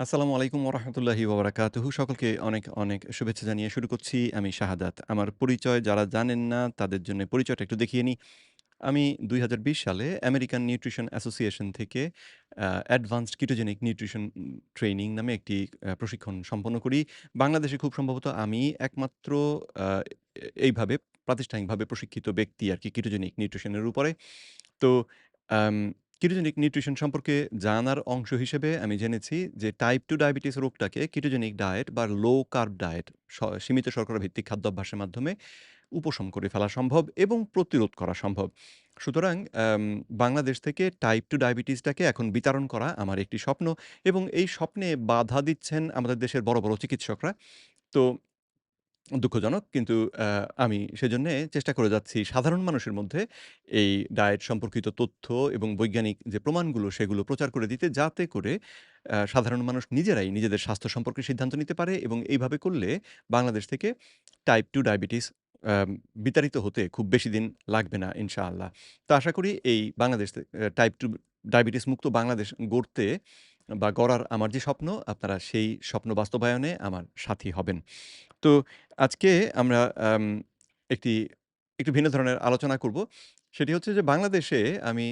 আসসালামু আলাইকুম ওরহমতুল্লাহি ওবরাকাতুহু সকলকে অনেক, অনেক শুভেচ্ছা জানিয়ে শুরু করছি। আমি শাহাদাত। আমার পরিচয় যারা জানেন না তাদের জন্য পরিচয়টা একটু দেখিয়ে নিই। আমি ২০২০ সালে আমেরিকান নিউট্রিশন অ্যাসোসিয়েশন থেকে অ্যাডভান্সড কিটোজেনিক নিউট্রিশন ট্রেনিং নামে একটি প্রশিক্ষণ সম্পন্ন করি। বাংলাদেশে খুব সম্ভবত আমি একমাত্র এইভাবে প্রাতিষ্ঠানিকভাবে প্রশিক্ষিত ব্যক্তি আর কি কিটোজেনিক নিউট্রিশনের উপরে। তো কিটোজেনিক নিউট্রিশন সম্পর্কে জানার অংশ হিসেবে আমি জেনেছি যে টাইপ টু ডায়াবেটিস রোগটাকে কিটোজেনিক ডায়েট বা লো কার্ব ডায়েট সীমিত শর্করা ভিত্তিক খাদ্যাভ্যাসের মাধ্যমে উপশম করে ফেলা সম্ভব এবং প্রতিরোধ করা সম্ভব। সুতরাং বাংলাদেশ থেকে টাইপ টু ডায়াবেটিসটাকে এখন বিতরণ করা আমার একটি স্বপ্ন এবং এই স্বপ্নে বাধা দিচ্ছেন আমাদের দেশের বড়, বড় চিকিৎসকরা। তো দুঃখজনক কিন্তু আমি সেজন্যে চেষ্টা করে যাচ্ছি সাধারণ মানুষের মধ্যে এই ডায়েট সম্পর্কিত তথ্য এবং বৈজ্ঞানিক যে প্রমাণগুলো সেগুলো প্রচার করে দিতে, যাতে করে সাধারণ মানুষ নিজেরাই নিজেদের স্বাস্থ্য সম্পর্কে সিদ্ধান্ত নিতে পারে এবং এইভাবে করলে বাংলাদেশ থেকে টাইপ টু ডায়াবেটিস বিতাড়িত হতে খুব বেশি দিন লাগবে না, ইনশাআল্লাহ। তো আশা করি এই বাংলাদেশ টাইপ টু ডায়াবেটিস মুক্ত বাংলাদেশ গড়তে বা গড়ার আমার যে স্বপ্ন আপনারা সেই স্বপ্ন বাস্তবায়নে আমার সাথী হবেন। তো আজকে আমরা একটি একটু ভিন্ন ধরনের আলোচনা করব। সেটি হচ্ছে যে বাংলাদেশে আমি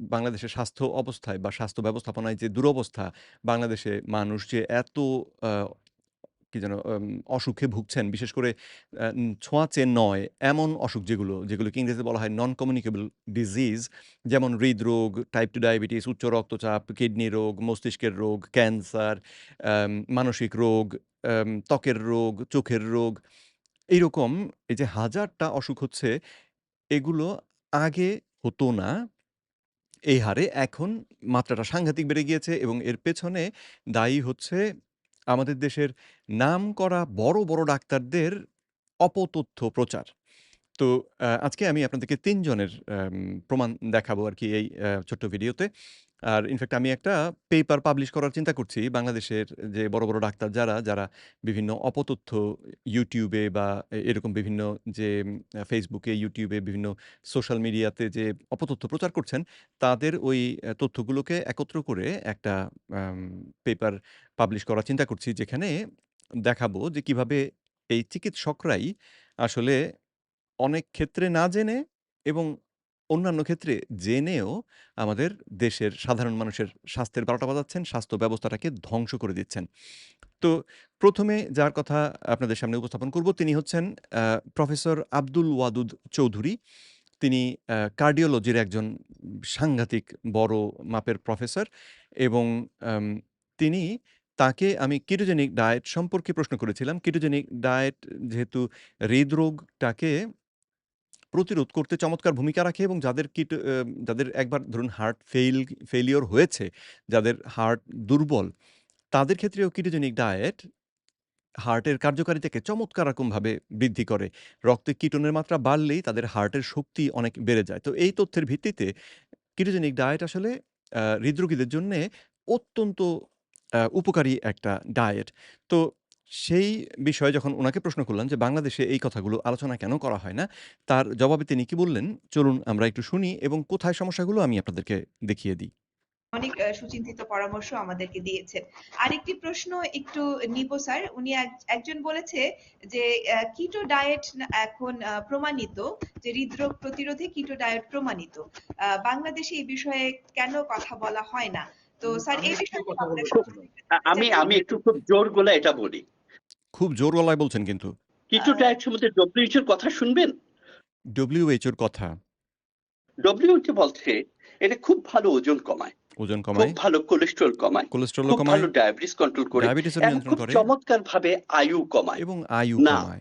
বাংলাদেশের স্বাস্থ্য অবস্থায় বা স্বাস্থ্য ব্যবস্থাপনায় যে দুরবস্থা, বাংলাদেশে মানুষ যে এত কি যেন অসুখে ভুগছেন বিশেষ করে ছোঁয়াচে নয় এমন অসুখ যেগুলো, যেগুলোকে ইংরেজিতে বলা হয় নন কমিউনিকেবল ডিজিজ যেমন হৃদরোগ, টাইপ টু ডায়াবেটিস, উচ্চ রক্তচাপ, কিডনি রোগ, মস্তিষ্কের রোগ, ক্যান্সার, মানসিক রোগ, ত্বকের রোগ, চোখের রোগ। এইরকম এই যে হাজারটা অসুখ হচ্ছে এগুলো আগে হতো না এই হারে। এখন মাত্রাটা সাংঘাতিক বেড়ে গিয়েছে এবং এর পেছনে দায়ী হচ্ছে আমাদের দেশের নাম করা বড়, বড় ডাক্তারদের অপতথ্য প্রচার। তো আজকে আমি আপনাদেরকে তিনজনের প্রমাণ দেখাবো আর কি এই ছোট্ট ভিডিওতে। আর ইনফ্যাক্ট আমি একটা পেপার পাবলিশ করার চিন্তা করছি। বাংলাদেশের যে বড়, বড় ডাক্তার যারা, যারা বিভিন্ন অপতথ্য ইউটিউবে বা এরকম বিভিন্ন যে ফেসবুকে এ বিভিন্ন সোশ্যাল মিডিয়াতে যে অপতথ্য প্রচার করছেন, তাদের ওই তথ্যগুলোকে একত্র করে একটা পেপার পাবলিশ করার চিন্তা করছি। যেখানে দেখাবো যে কীভাবে এই চিকিৎসকরাই আসলে অনেক ক্ষেত্রে না জেনে এবং অন্যান্য ক্ষেত্রে জেনেও আমাদের দেশের সাধারণ মানুষের স্বাস্থ্যের ১২টা বাজাচ্ছেন, স্বাস্থ্য ব্যবস্থাটাকে ধ্বংস করে দিচ্ছেন। তো প্রথমে যার কথা আপনাদের সামনে উপস্থাপন করব তিনি হচ্ছেন প্রফেসর আব্দুল ওয়াদুদ চৌধুরী। তিনি কার্ডিওলজির একজন সাংঘাতিক বড় মাপের প্রফেসর এবং তিনি তাকে আমি কিটোজেনিক ডায়েট সম্পর্কে প্রশ্ন করেছিলাম। কিটোজেনিক ডায়েট যেহেতু হৃদরোগটাকে প্রতিরোধ করতে চমৎকার ভূমিকা রাখে এবং যাদের কিটো যাদের একবার ধরুন হার্ট ফেইল ফেলিওর হয়েছে, যাদের হার্ট দুর্বল, তাদের ক্ষেত্রেও কিটোজেনিক ডায়েট হার্টের কার্যকারিতাকে চমৎকার রকমভাবে বৃদ্ধি করে। রক্তে কিটোনের মাত্রা বাড়লেই তাদের হার্টের শক্তি অনেক বেড়ে যায়। তো এই তথ্যের ভিত্তিতে কিটোজেনিক ডায়েট আসলে হৃদরোগীদের জন্যে অত্যন্ত উপকারী একটা ডায়েট। তো সেই বিষয়ে যখন উনাকে প্রশ্ন করলাম যে, "বাংলাদেশে এই কথাগুলো আলোচনা কেন করা হয় না?" তার জবাবে তিনি কি বললেন, চলুন আমরা একটু শুনি এবং কোথায় সমস্যাগুলো আমি আপনাদেরকে দেখিয়ে দিই। অনেক সুচিন্তিত পরামর্শ আমাদেরকে দিয়েছেন। আরেকটি প্রশ্ন একটু নিব স্যার। উনি একজন বলেছে যে, কিটো ডায়েট এখন প্রমাণিত যে হৃদরোগ প্রতিরোধে কিটো ডায়েট প্রমাণিত। বাংলাদেশে এই বিষয়ে কেন কথা বলা হয় না? তো স্যার এই বিষয়ে আমি আমি একটু খুব জোর গলায় এটা বলি। খুব জোর গলায় বলছেন কিন্তু। কিটো আ ডায়েট সম্বন্ধে কথা শুনবেন? WHO র কথা। WHO বলছে এটা খুব ভালো ওজন কমায়। ওজন খুব কমায়, ভালো কোলেস্টেরল কমায়। কোলেস্টেরলও খুব কমায়, ভালো ডায়াবেটিস কন্ট্রোল করে ডায়াবেটিসও এবং নিয়ন্ত্রণ খুব করে চমৎকারভাবে আয়ু কমায়। এবং আয়ু কমায়।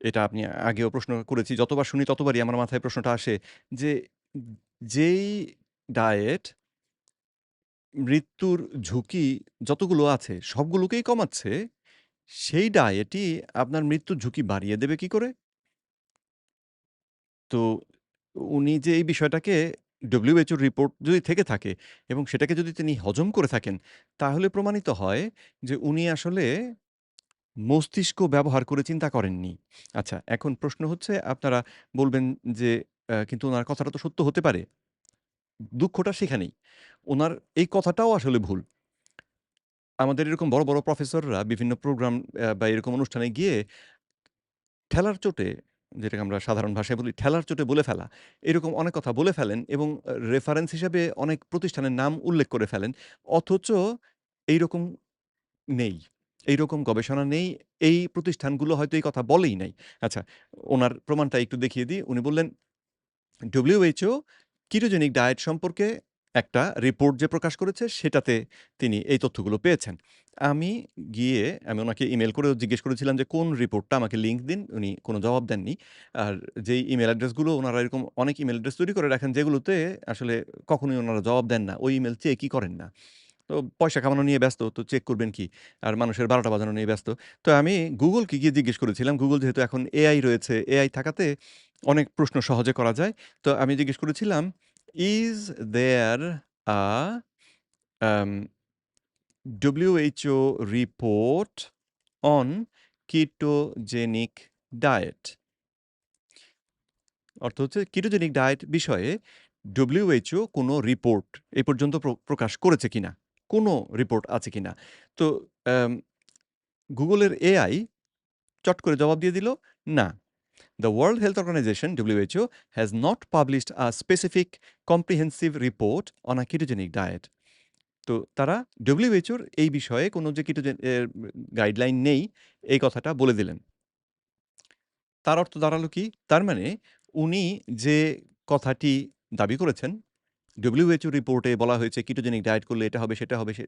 এটা আপনি আগেও প্রশ্ন করেছি। যতবার শুনি ততবারই আমার মাথায় প্রশ্নটা আসে যে, যেই ডায়েট মৃত্যুর ঝুঁকি যতগুলো আছে সবগুলোকেই কমাচ্ছে, সেই ডায়েটই আপনার মৃত্যুর ঝুঁকি বাড়িয়ে দেবে কি করে? তো উনি যে এই বিষয়টাকে WHO রিপোর্ট যদি থেকে থাকে এবং সেটাকে যদি তিনি হজম করে থাকেন, তাহলে প্রমাণিত হয় যে উনি আসলে মস্তিষ্ক ব্যবহার করে চিন্তা করেননি। আচ্ছা, এখন প্রশ্ন হচ্ছে আপনারা বলবেন যে, কিন্তু উনার কথাটা তো সত্য হতে পারে। দুঃখটা সেখানেই। ওনার এই কথাটাও আসলে ভুল। আমাদের এরকম বড়, বড় প্রফেসররা বিভিন্ন প্রোগ্রাম বা এরকম অনুষ্ঠানে গিয়ে ঠেলার চোটে, যেটাকে আমরা সাধারণ ভাষায় বলি ঠেলার চোটে বলে ফেলা। এরকম অনেক কথা বলে ফেলেন এবং রেফারেন্স হিসেবে অনেক প্রতিষ্ঠানের নাম উল্লেখ করে ফেলেন। অথচ এইরকম নেই। এইরকম গবেষণা নেই। এই প্রতিষ্ঠানগুলো হয়তো এই কথা বলেই নাই। আচ্ছা, ওনার প্রমাণটা একটু দেখিয়ে দিই। উনি বললেন, WHO কিটোজেনিক ডায়েট সম্পর্কে একটা রিপোর্ট যে প্রকাশ করেছে সেটাতে তিনি এই তথ্যগুলো পেয়েছেন। আমি গিয়ে আমি ওনাকে ইমেল করে জিজ্ঞেস করেছিলাম যে, "কোন রিপোর্টটা? আমাকে লিঙ্ক দিন।" উনি কোনো জবাব দেননি। আর যেই ইমেল অ্যাড্রেসগুলো ওনারা এরকম অনেক ইমেল অ্যাড্রেস তৈরি করে রাখেন যেগুলোতে আসলে কখনোই ওনারা জবাব দেন না। ওই ইমেল চেয়ে কী করেন না। তো পয়সা কামানো নিয়ে ব্যস্ত, তো চেক করবেন কি? আর মানুষের বারোটা বাজানো নিয়ে ব্যস্ত। তো আমি গুগলকে গিয়ে জিজ্ঞেস করেছিলাম। গুগল যেহেতু এখন এআই রয়েছে, এআই থাকাতে অনেক প্রশ্ন সহজে করা যায়। তো আমি জিজ্ঞেস করেছিলাম, is there a WHO report on ketogenic diet?" অর্থ হচ্ছে কিটোজেনিক ডায়েট বিষয়ে WHO কোনো রিপোর্ট এ পর্যন্ত প্র প্রকাশ করেছে কিনা? কোনো রিপোর্ট আছে কিনা? তো গুগলের এআই চট করে জবাব দিয়ে দিল, "না। The World Health Organization WHO has not published a specific comprehensive report on a ketogenic diet." তো তারা WHO-র এই বিষয়ে কোনো যে কিটোজেন গাইডলাইন নেই, এই কথাটা বলে দিলেন। তার অর্থ দাঁড়াল কি? তার মানে উনি যে কথাটি দাবি করেছেন, WHO রিপোর্টে বলা হয়েছে কিটোজেনিক ডায়েট করলে এটা হবে, সেটা হবে, সে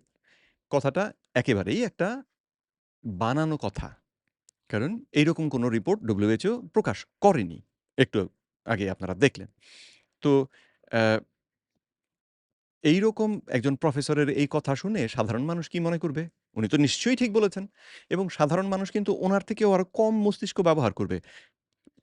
কথাটা একেবারেই একটা বানানো কথা। কারণ এইরকম কোনো রিপোর্ট WHO প্রকাশ করেনি। একটু আগে আপনারা দেখলেন। তো অ্যা এইরকম একজন প্রফেসরের এই কথা শুনে সাধারণ মানুষ কি মনে করবে? উনি তো নিশ্চয়ই ঠিক বলেছেন এবং সাধারণ মানুষ কিন্তু ওনার থেকেও আরও কম মস্তিষ্ক ব্যবহার করবে।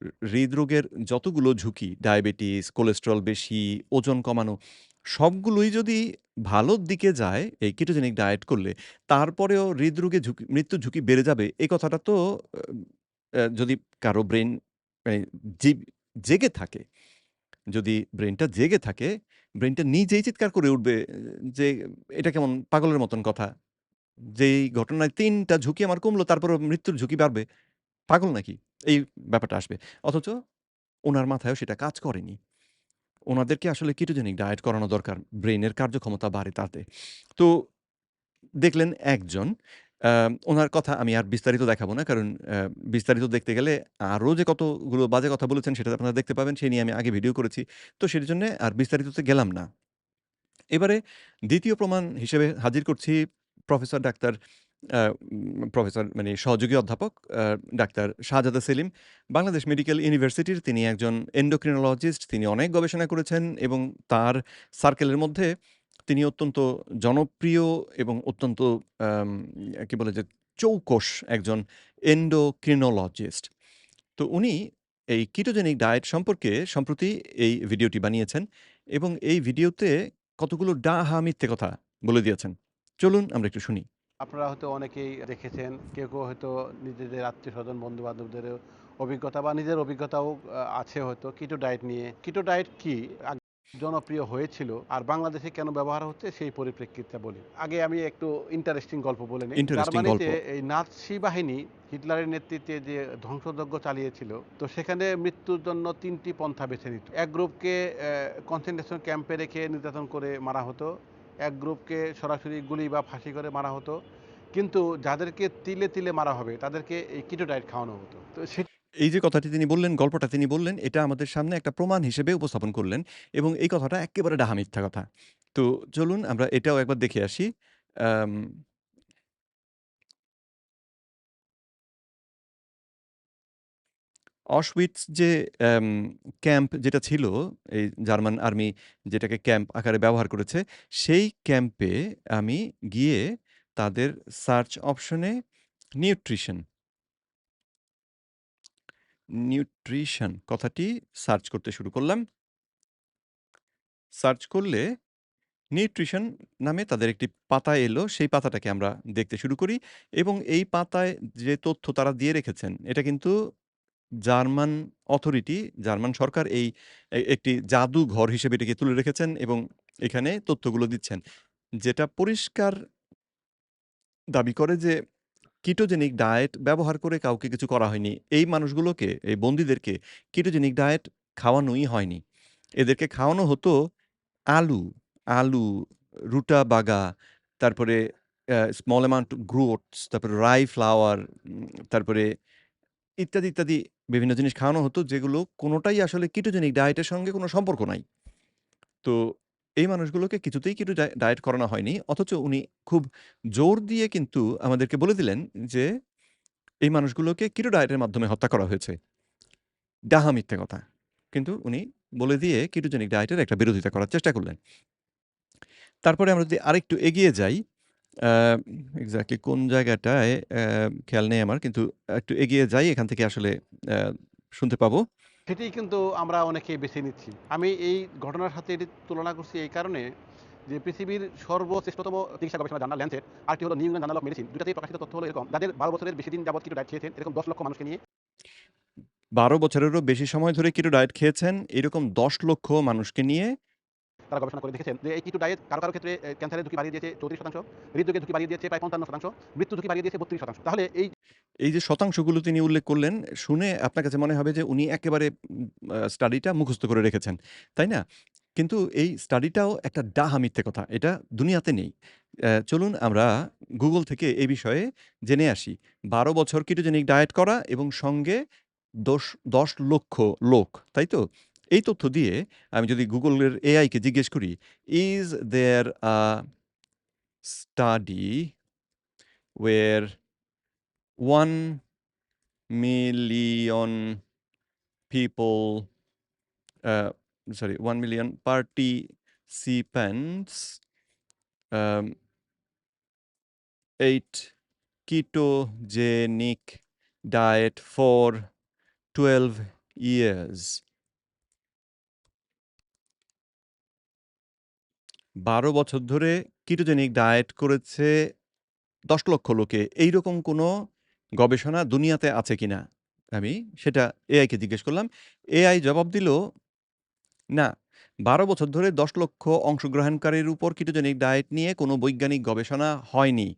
হৃদরোগের যতগুলো ঝুঁকি, ডায়াবেটিস, কোলেস্টেরল বেশি, ওজন কমানো, সবগুলোই যদি ভালোর দিকে যায় এই কিটোজেনিক ডায়েট করলে, তারপরেও হৃদরোগের ঝুঁকি মৃত্যুর ঝুঁকি বেড়ে যাবে, এই কথাটা তো যদি কারও ব্রেন মানে জেগে থাকে, যদি ব্রেইনটা জেগে থাকে, ব্রেনটা নিজেই চিৎকার করে উঠবে যে, "এটা কেমন পাগলের মতন কথা? যেই ঘটনায় তিনটা ঝুঁকি আমার কমলো, তারপরেও মৃত্যুর ঝুঁকি বাড়বে। পাগল নাকি?" এই ব্যাপারটা আসবে। অথচ ওনার মাথায়ও সেটা কাজ করেনি। ওনাদেরকে আসলে কিটোজেনিক ডায়েট করানো দরকার। ব্রেইনের কার্যক্ষমতা বাড়ে তাতে। তো দেখলেন একজন ওনার কথা আমি আর বিস্তারিত দেখাবো না। কারণ বিস্তারিত দেখতে গেলে আরও যে কতগুলো বাজে কথা বলেছেন সেটা আপনারা দেখতে পাবেন। সেই নিয়ে আমি আগে ভিডিও করেছি। তো সেজন্যে আর বিস্তারিততে গেলাম না। এবারে দ্বিতীয় প্রমাণ হিসেবে হাজির করছি প্রফেসর ডাক্তার প্রফেসর মানে সহযোগী অধ্যাপক ডাক্তার শাহজাদা সেলিম। বাংলাদেশ মেডিকেল ইউনিভার্সিটির তিনি একজন এন্ডোক্রিনোলজিস্ট। তিনি অনেক গবেষণা করেছেন এবং তার সার্কেলের মধ্যে তিনি অত্যন্ত জনপ্রিয় এবং অত্যন্ত কি বলে যে চৌকস একজন এন্ডোক্রিনোলজিস্ট। তো উনি এই কিটোজেনিক ডায়েট সম্পর্কে সম্প্রতি এই ভিডিওটি বানিয়েছেন এবং এই ভিডিওতে কতগুলো ডাহা মিথ্যে কথা বলে দিয়েছেন। চলুন আমরা একটু শুনি। আপনারা হয়তো অনেকেই দেখেছেন। কেউ, কেউ হয়তো নিজেদের আত্মীয়স্বজন, বন্ধু-বান্ধবদেরও অভিজ্ঞতা বা নিজের অভিজ্ঞতাও আছে হয়তো কিটো ডায়েট নিয়ে। কিটো ডায়েট কি? জনপ্রিয় হয়েছিল আর বাংলাদেশে কেন ব্যবহার হচ্ছে সেই পরিপ্রেক্ষিতটা বলি। আগে আমি একটু ইন্টারেস্টিং গল্প বলে নেই। জার্মানিতে এই নাৎসি বাহিনী হিটলারের নেতৃত্বে যে ধ্বংসযজ্ঞ চালিয়েছিল, তো সেখানে মৃত্যুর জন্য তিনটি পন্থা বেছে নিত। এক গ্রুপকে কনসেনট্রেশন ক্যাম্পে রেখে নির্যাতন করে মারা হতো। এক গ্রুপকে সরাসরি গুলি বা ফাঁসি করে মারা হতো। কিন্তু যাদেরকে তিলে, তিলে মারা হবে তাদেরকে এই কিটো ডায়েট খাওয়ানো হতো। তো এই যে কথাটি তিনি বললেন, গল্পটা তিনি বললেন, এটা আমাদের সামনে একটা প্রমাণ হিসেবে উপস্থাপন করলেন এবং এই কথাটা একেবারে ডাহা মিথ্যা কথা। তো চলুন আমরা এটাও একবার দেখে আসি। অশউইটস যে ক্যাম্প যেটা ছিল, এই জার্মান আর্মি যেটাকে ক্যাম্প আকারে ব্যবহার করেছে, সেই ক্যাম্পে আমি গিয়ে তাদের সার্চ অপশনে নিউট্রিশন নিউট্রিশন কথাটি সার্চ করতে শুরু করলাম। সার্চ করলে নিউট্রিশন নামে তাদের একটি পাতা এলো। সেই পাতাটাকে আমরা দেখতে শুরু করি এবং এই পাতায় যে তথ্য তারা দিয়ে রেখেছেন, এটা কিন্তু জার্মান অথরিটি, জার্মান সরকার এই একটি জাদুঘর হিসেবে এটিকে তুলে রেখেছেন এবং এখানে তথ্যগুলো দিচ্ছেন। যেটা পরিষ্কার দাবি করে যে কিটোজেনিক ডায়েট ব্যবহার করে কাউকে কিছু করা হয়নি। এই মানুষগুলোকে, এই বন্দীদেরকে কিটোজেনিক ডায়েট খাওয়ানোই হয়নি। এদেরকে খাওয়ানো হতো আলু, আলু, রুটাবাগা, তারপরে স্মল অ্যামাউন্ট গ্রোটস, তারপরে রাই ফ্লাওয়ার, তারপরে ইত্যাদি, ইত্যাদি বিভিন্ন জিনিস খাওয়ানো হতো যেগুলো কোনোটাই আসলে কিটোজেনিক ডায়েটের সঙ্গে কোনো সম্পর্ক নাই। তো এই মানুষগুলোকে কিছুতেই কিটো ডায় ডায়েট করানো হয়নি। অথচ উনি খুব জোর দিয়ে কিন্তু আমাদেরকে বলে দিলেন যে, এই মানুষগুলোকে কিটো ডায়েটের মাধ্যমে হত্যা করা হয়েছে। ডাহা মিথ্যে কথা। কিন্তু উনি বলে দিয়ে কিটোজেনিক ডায়েটের একটা বিরোধিতা করার চেষ্টা করলেন। তারপরে আমরা যদি আরেকটু এগিয়ে যাই, অ্যা এক্সাক্টলি কোন জায়গাটায় অ্যা খেয়াল নেই আমার। কিন্তু একটু এগিয়ে যাই এখান থেকে আসলে অ্যা শুনতে পাবো। সেটিই কিন্তু আমরা অনেকেই বেছে নিচ্ছি। আমি এই ঘটনার সাথে এটি তুলনা করছি এই কারণে যে পৃথিবীর সর্বশ্রেষ্ঠতম চিকিৎসা গবেষণা জার্নাল ল্যান্সেট আরেকটি হলো New England journal of medicine. দুটাতেই প্রকাশিত তথ্য হলো এরকম যাদের ১২ বছরের বেশি দিন যাবত কিটো ডায়েট খেয়েছেন এরকম ১০ লক্ষ মানুষকে নিয়ে ১২ বছরেরও বেশি সময় ধরে কিটো ডায়েট খেয়েছেন এরকম ১০ লক্ষ মানুষকে নিয়ে তারা গবেষণা করে দেখেছেন যে এই কিটো ডায়েট কারও, কারও ক্ষেত্রে ক্যান্সারের ঝুঁকি বাড়িয়ে দিয়েছে ৩৪% হৃদরোগের ঝুঁকি বাড়িয়ে দিয়েছে প্রায় ৫৫%, মৃত্যুর ঝুঁকি বাড়িয়ে দিয়েছে ৩২%। তাহলে এই এই যে শতাংশগুলো তিনি উল্লেখ করলেন, শুনে আপনার কাছে মনে হবে যে উনি একেবারে স্টাডিটা মুখস্থ করে রেখেছেন। তাই না? কিন্তু এই স্টাডিটাও একটা ডাহা মিথ্যে কথা। এটা দুনিয়াতে নেই। চলুন আমরা গুগল থেকে এই বিষয়ে জেনে আসি। ১২ বছর কিটোজেনিক ডায়েট করা এবং সঙ্গে দশ দশ লক্ষ লোক, তাই তো? এই তথ্য দিয়ে আমি যদি গুগলের এআই কে জিজ্ঞেস করি, "is there a study where 1 million people sorry 1 million participants ate ketogenic diet for 12 years" ১২ বছর ধরে কিটোজেনিক ডায়েট করেছে ১০ লক্ষ লোকে। এইরকম কোনো গবেষণা দুনিয়াতে আছে কিনা? আমি সেটা এআইকে জিজ্ঞেস করলাম। এআই জবাব দিল, "না, ১২ বছর ধরে ১০ লক্ষ অংশগ্রহণকারীর উপর কিটোজেনিক ডায়েট নিয়ে কোনো বৈজ্ঞানিক গবেষণা হয়নি।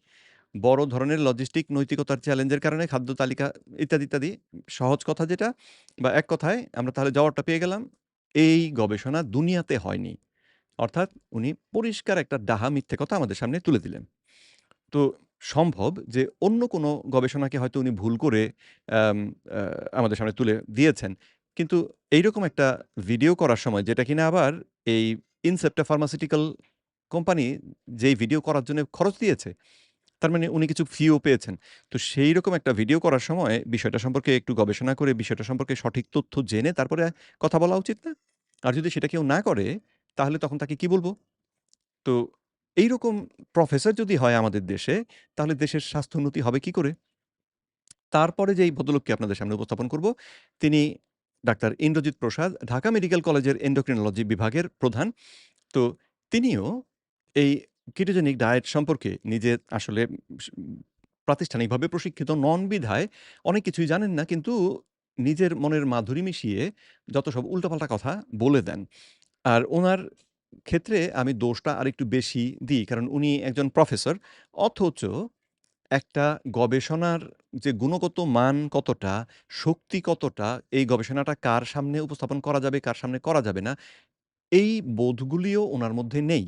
বড় ধরনের লজিস্টিক নৈতিকতার চ্যালেঞ্জের কারণে খাদ্য তালিকা" ইত্যাদি, ইত্যাদি। সহজ কথা যেটা বা এক কথায় আমরা তাহলে জবাবটা পেয়ে গেলাম, এই গবেষণা দুনিয়াতে হয়নি। অর্থাৎ উনি পরিষ্কার একটা ডাহা মিথ্যে কথা আমাদের সামনে তুলে দিলেন। তো সম্ভব যে অন্য কোনো গবেষণাকে হয়তো উনি ভুল করে আমাদের সামনে তুলে দিয়েছেন। কিন্তু এইরকম একটা ভিডিও করার সময় যেটা কিনা আবার এই ইনসেপ্টা ফার্মাসিউটিক্যাল কোম্পানি যেই ভিডিও করার জন্য খরচ দিয়েছে, তার মানে উনি কিছু ফিও পেয়েছেন। তো সেই রকম একটা ভিডিও করার সময় বিষয়টা সম্পর্কে একটু গবেষণা করে বিষয়টা সম্পর্কে সঠিক তথ্য জেনে তারপরে কথা বলা উচিত না? আর যদি সেটা কেউ না করে তাহলে তখন তাকে কি বলব তো এইরকম প্রফেসর যদি হয় আমাদের দেশে তাহলে দেশের স্বাস্থ্য উন্নতি হবে কি করে? তারপরে যেই ভদ্রলোককে আপনাদের সামনে উপস্থাপন করব, তিনি ডাক্তার ইন্দ্রজিৎ প্রসাদ, ঢাকা মেডিকেল কলেজের এন্ডোক্রিনোলজি বিভাগের প্রধান। তো তিনিও এই কিটোজেনিক ডায়েট সম্পর্কে নিজে আসলে প্রাতিষ্ঠানিকভাবে প্রশিক্ষিত নন বিধায় অনেক কিছুই জানেন না কিন্তু নিজের মনের মাধুরী মিশিয়ে যত সব উল্টাপাল্টা কথা বলে দেন। আর ওনার ক্ষেত্রে আমি দোষটা আরেকটু বেশি দিই। কারণ উনি একজন প্রফেসর। অথচ একটা গবেষণার যে গুণগত মান কতটা, শক্তি কতটা, এই গবেষণাটা কার সামনে উপস্থাপন করা যাবে, কার সামনে করা যাবে না, এই বোধগুলিও ওনার মধ্যে নেই।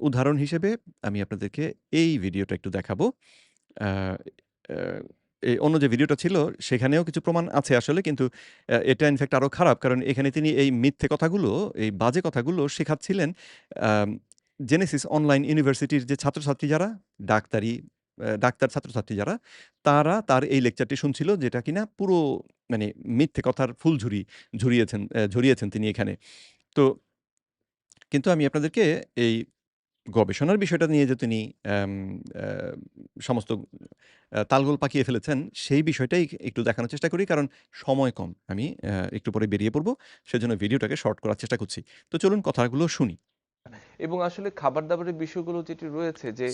উদাহরণ হিসেবে আমি আপনাদেরকে এই ভিডিওটা একটু দেখাবো। অন্য যে ভিডিওটা ছিল সেখানেও কিছু প্রমাণ আছে আসলে কিন্তু এটা ইনফেক্ট আরও খারাপ। কারণ এখানে তিনি এই মিথ্যে কথাগুলো, এই বাজে কথাগুলো শেখাচ্ছিলেন জেনেসিস অনলাইন ইউনিভার্সিটির যে ছাত্রছাত্রী যারা, ডাক্তারি ডাক্তার ছাত্রছাত্রী যারা, তারা তার এই লেকচারটি শুনছিল যেটা কিনা পুরো মানে মিথ্যে কথার ফুল ঝুরি ঝুরিয়েছেন ঝুরিয়েছেন তিনি এখানে। তো কিন্তু আমি আপনাদেরকে এই গবেষণার বিষয়টা নিয়ে যে তিনি সমস্ত তালগোল পাকিয়ে ফেলেছেন, সেই বিষয়টাই একটু দেখানোর চেষ্টা করি। কারণ সময় কম। আমি একটু পরে বেরিয়ে পড়ব। সেজন্য ভিডিওটাকে শর্ট করার চেষ্টা করছি। তো চলুন কথাগুলো শুনি। এবং আসলে খাবার-দাবারের বিষয়গুলো যেটি রয়েছে যে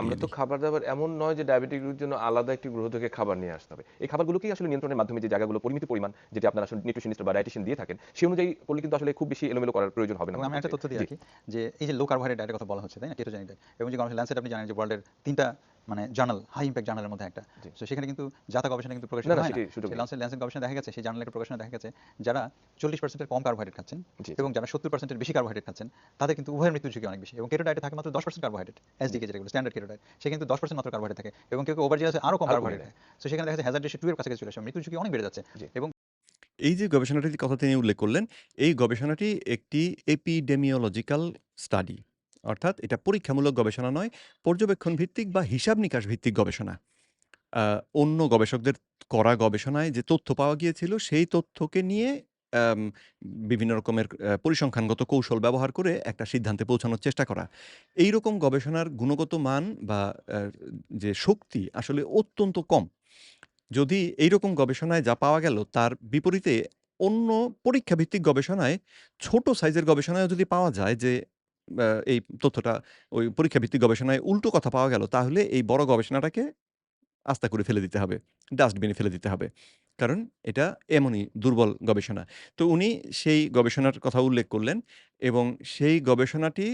আমরা তো খাবার-দাবার এমন নয় যে ডায়াবেটিক রোগীর জন্য আলাদা একটি গ্রহ থেকে খাবার নিয়ে আসতে হবে। এই খাবারগুলোকেই আসলে নিয়ন্ত্রণের মাধ্যমে যে জায়গাগুলো পরিমিত পরিমাণ যেটি আপনারা আসলে নিউট্রিশনিস্ট বা ডায়েটিশিয়ান দিয়ে থাকেন, সেই অনুযায়ী করলে কিন্তু আসলে খুব বেশি এলোমেলো করার প্রয়োজন হবে না। আমি একটা তথ্য দিই যে এই যে লো কার্বোহাইড্রেট ডায়েটের কথা বলা হচ্ছে তাই না? কেটোজেনিক ডায়েট এবং যে গবেষণা ল্যান্সেট আপনি জানেন যে ওয়ার্ল্ডের তিনটা মানে জার্নাল হাই ইম্প্যাক্ট জার্নালের মধ্যে একটা। তো সেখানে কিন্তু জাতা গবেষণা কিন্তু প্রকাশিত হয় না। সেটি ল্যান্সেট ল্যান্সেট গবেষণা দেখা গেছে সেই জার্নালের প্রকাশনা দেখা গেছে যারা চল্লিশ পার্সেন্টের কম কার্বোহাইড্রেট খাচ্ছেন এবং যারা সত্তর পার্সেন্টের বেশি কার্বোহাইড্রেট খাচ্ছেন তাদের কিন্তু উভয়ের মৃত্যুর ঝুঁকি অনেক বেশি। এবং কেটো ডায়েটে থাকে মাত্র দশ পার্সেন্ট কার্বোহাইড্রেট এসডিকে যেটা স্ট্যান্ডার্ড কেটো ডায়েট সে কিন্তু দশ পার্সেন্ট মাত্র কার্বোহাইড্রেট থাকে। এবং কেউ কেউ ওভার আছে আরও কম কার্বোহাইড্রেট তো সেখানে দেখা যাচ্ছে হ্যাজার্ড রেশিও টু এর কাছাকাছি চলে আসে মৃত্যুর ঝুঁকি অনেক বেড়ে যাচ্ছে। এবং এই যে গবেষণাটির কথা তিনি উল্লেখ করলেন, এই গবেষণাটি একটি এপিডেমিওলজিক্যাল স্টাডি। অর্থাৎ এটা পরীক্ষামূলক গবেষণা নয়, পর্যবেক্ষণ ভিত্তিক বা হিসাব-নিকাশ ভিত্তিক গবেষণা। অন্য গবেষকদের করা গবেষণায় যে তথ্য পাওয়া গিয়েছিল, সেই তথ্যকে নিয়ে বিভিন্ন রকমের পরিসংখ্যানগত কৌশল ব্যবহার করে একটা সিদ্ধান্তে পৌঁছানোর চেষ্টা করা। এই রকম গবেষণার গুণগত মান বা যে শক্তি আসলে অত্যন্ত কম। যদি এইরকম গবেষণায় যা পাওয়া গেল, তার বিপরীতে অন্য পরীক্ষাভিত্তিক গবেষণায় ছোট সাইজের গবেষণায়ও যদি পাওয়া যায় যে এই তথ্যটা ওই পরীক্ষাভিত্তিক গবেষণায় উল্টো কথা পাওয়া গেল, তাহলে এই বড় গবেষণাটাকে আস্তা করে ফেলে দিতে হবে। ডাস্টবিনে ফেলে দিতে হবে। কারণ এটা এমনই দুর্বল গবেষণা। তো উনি সেই গবেষণার কথা উল্লেখ করলেন এবং সেই গবেষণাটি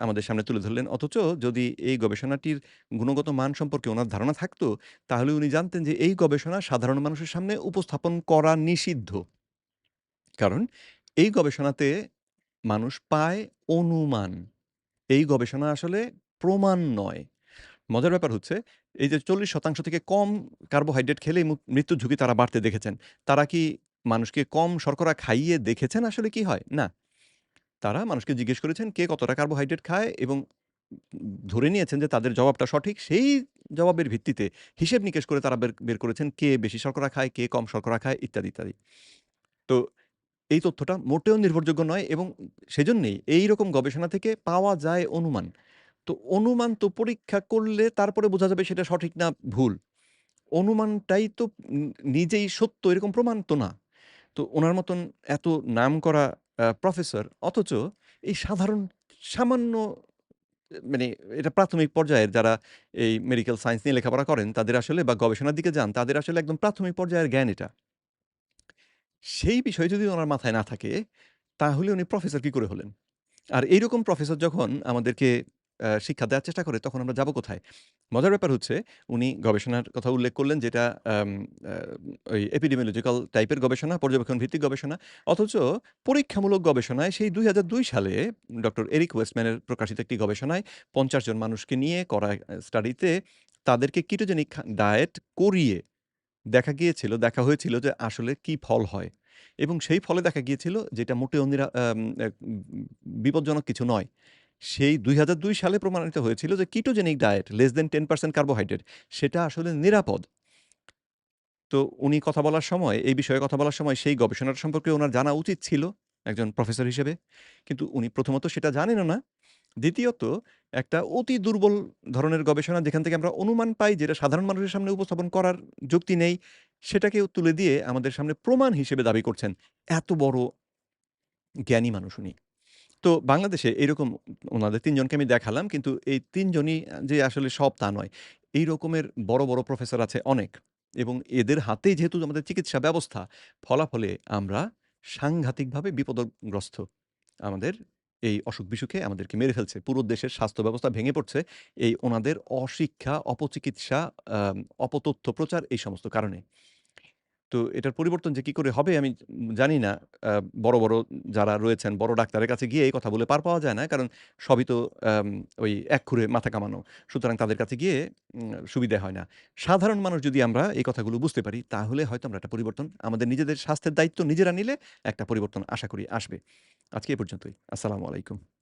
আমাদের সামনে তুলে ধরলেন। অথচ যদি এই গবেষণাটির গুণগত মান সম্পর্কে ওনার ধারণা থাকতো, তাহলে উনি জানতেন যে এই গবেষণা সাধারণ মানুষের সামনে উপস্থাপন করা নিষিদ্ধ। কারণ এই গবেষণাতে মানুষ পায় অনুমান। এই গবেষণা আসলে প্রমাণ নয়। মজার ব্যাপার হচ্ছে এই যে 40% থেকে কম কার্বোহাইড্রেট খেলেই মু মৃত্যুর ঝুঁকি তারা বাড়তে দেখেছেন। তারা কি মানুষকে কম শর্করা খাইয়ে দেখেছেন আসলে কি হয়? না। তারা মানুষকে জিজ্ঞেস করেছেন কে কতটা কার্বোহাইড্রেট খায় এবং ধরে নিয়েছেন যে তাদের জবাবটা সঠিক। সেই জবাবের ভিত্তিতে হিসেব-নিকেশ করে তারা বের বের করেছেন কে বেশি শর্করা খায়, কে কম শর্করা খায় ইত্যাদি, ইত্যাদি। তো এই তথ্যটা মোটেও নির্ভরযোগ্য নয় এবং সেজন্যেই এই রকম গবেষণা থেকে পাওয়া যায় অনুমান। তো অনুমান তো পরীক্ষা করলে তারপরে বোঝা যাবে সেটা সঠিক না ভুল। অনুমানটাই তো নিজেই সত্য, এরকম প্রমাণ তো না। তো ওনার মতন এত নাম করা প্রফেসর, অথচ এই সাধারণ, সামান্য মানে এটা প্রাথমিক পর্যায়ের যারা এই মেডিকেল সায়েন্স নিয়ে লেখাপড়া করেন, তাদের আসলে বা গবেষণার দিকে যান, তাদের আসলে একদম প্রাথমিক পর্যায়ের জ্ঞান এটা। সেই বিষয় যদি ওনার মাথায় না থাকে, তাহলে উনি প্রফেসর কি করে হলেন? আর এইরকম প্রফেসর যখন আমাদেরকে শিক্ষা দেওয়ার চেষ্টা করে তখন আমরা যাব কোথায়? মজার ব্যাপার হচ্ছে উনি গবেষণার কথা উল্লেখ করলেন যেটা ওই এপিডেমিওলজিক্যাল টাইপের গবেষণা, পর্যবেক্ষণ ভিত্তিক গবেষণা। অথচ পরীক্ষামূলক গবেষণায় সেই ২০০২ সালে ডক্টর এরিক ওয়েস্টম্যানের প্রকাশিত একটি গবেষণায় ৫০ জন মানুষকে নিয়ে করা স্টাডিতে তাদেরকে কিটোজেনিক ডায়েট করিয়ে দেখা গিয়েছিল, দেখা হয়েছিল যে আসলে কি ফল হয়। এবং সেই ফলে দেখা গিয়েছিল যেটা মোটেও নিরা বিপজ্জনক কিছু নয়। সেই ২০০২ সালে প্রমাণিত হয়েছিল যে ketogenic diet less than 10% carbohydrate সেটা আসলে নিরাপদ। তো উনি কথা বলার সময়, এই বিষয়ে কথা বলার সময় সেই গবেষণাটা সম্পর্কে ওনার জানা উচিত ছিল, একজন প্রফেসর হিসেবে। কিন্তু উনি প্রথমত সেটা জানেনও না। দ্বিতীয়ত একটা অতি দুর্বল ধরনের গবেষণা যেখান থেকে আমরা অনুমান পাই যেটা সাধারণ মানুষের সামনে উপস্থাপন করার যুক্তি নেই, সেটাকেও তুলে দিয়ে আমাদের সামনে প্রমাণ হিসেবে দাবি করছেন। এত বড় জ্ঞানী মানুষ উনি। তো বাংলাদেশে এরকম ওনাদের তিনজনকে আমি দেখালাম কিন্তু এই তিনজনই যে আসলে সব তা নয়। এই রকমের বড়, বড় প্রফেসর আছে অনেক। এবং এদের হাতেই যেহেতু আমাদের চিকিৎসা ব্যবস্থা, ফলাফলে আমরা সাংঘাতিকভাবে বিপদগ্রস্ত। আমাদের এই অসুখ-বিসুখে আমাদেরকে মেরে ফেলছে। পুরো দেশের স্বাস্থ্য ব্যবস্থা ভেঙে পড়ছে এই ওনাদের অশিক্ষা, অপচিকিৎসা, অপতথ্য প্রচার এই সমস্ত কারণে। তো এটার পরিবর্তন যে কি করে হবে আমি জানি না। বড়, বড় যারা রয়েছেন বড় ডাক্তারের কাছে গিয়ে এই কথা বলে পার পাওয়া যায় না। কারণ সবই তো ওই এক খুরে মাথা কামানো। সুতরাং তাদের কাছে গিয়ে সুবিধে হয় না। সাধারণ মানুষ যদি আমরা এই কথাগুলো বুঝতে পারি তাহলে হয়তো আমরা একটা পরিবর্তন আমাদের নিজেদের স্বাস্থ্যের দায়িত্ব নিজেরা নিলে একটা পরিবর্তন আশা করি আসবে। আজকে এ পর্যন্তই। আসসালামু আলাইকুম।